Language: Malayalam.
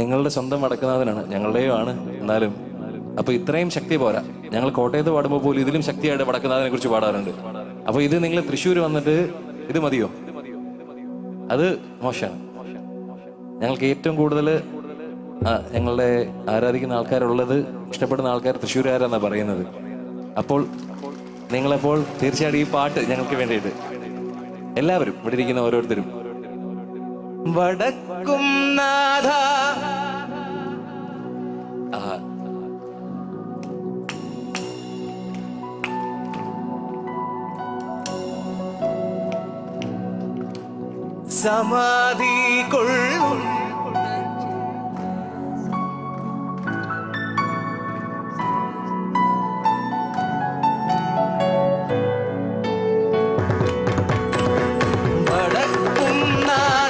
നിങ്ങളുടെ സ്വന്തം വടക്കുനാഥനാണ് ഞങ്ങളുടെയും ആണ് എന്നാലും അപ്പൊ ഇത്രയും ശക്തി പോരാ. ഞങ്ങൾ കോട്ടയത്ത് പാടുമ്പോൾ പോലും ഇതിലും ശക്തിയായിട്ട് വടക്കുനാഥനെ കുറിച്ച് പാടാറുണ്ട്. അപ്പൊ ഇത് നിങ്ങൾ തൃശ്ശൂർ വന്നിട്ട് ഇത് മതിയോ? അത് മോശമാണ്. ഞങ്ങൾക്ക് ഏറ്റവും കൂടുതൽ ഞങ്ങളുടെ ആരാധിക്കുന്ന ആൾക്കാരുള്ളത് ഇഷ്ടപ്പെടുന്ന ആൾക്കാർ തൃശ്ശൂരുകാരാണെന്നാണ് പറയുന്നത്. അപ്പോൾ നിങ്ങളപ്പോൾ തീർച്ചയായിട്ടും ഈ പാട്ട് ഞങ്ങൾക്ക് വേണ്ടിയിട്ട് എല്ലാവരും ഇവിടെ ഇരിക്കുന്ന ഓരോരുത്തരും. വടക്കും നാഥ சமாதி கொள்ளும் வணக்கம் நான்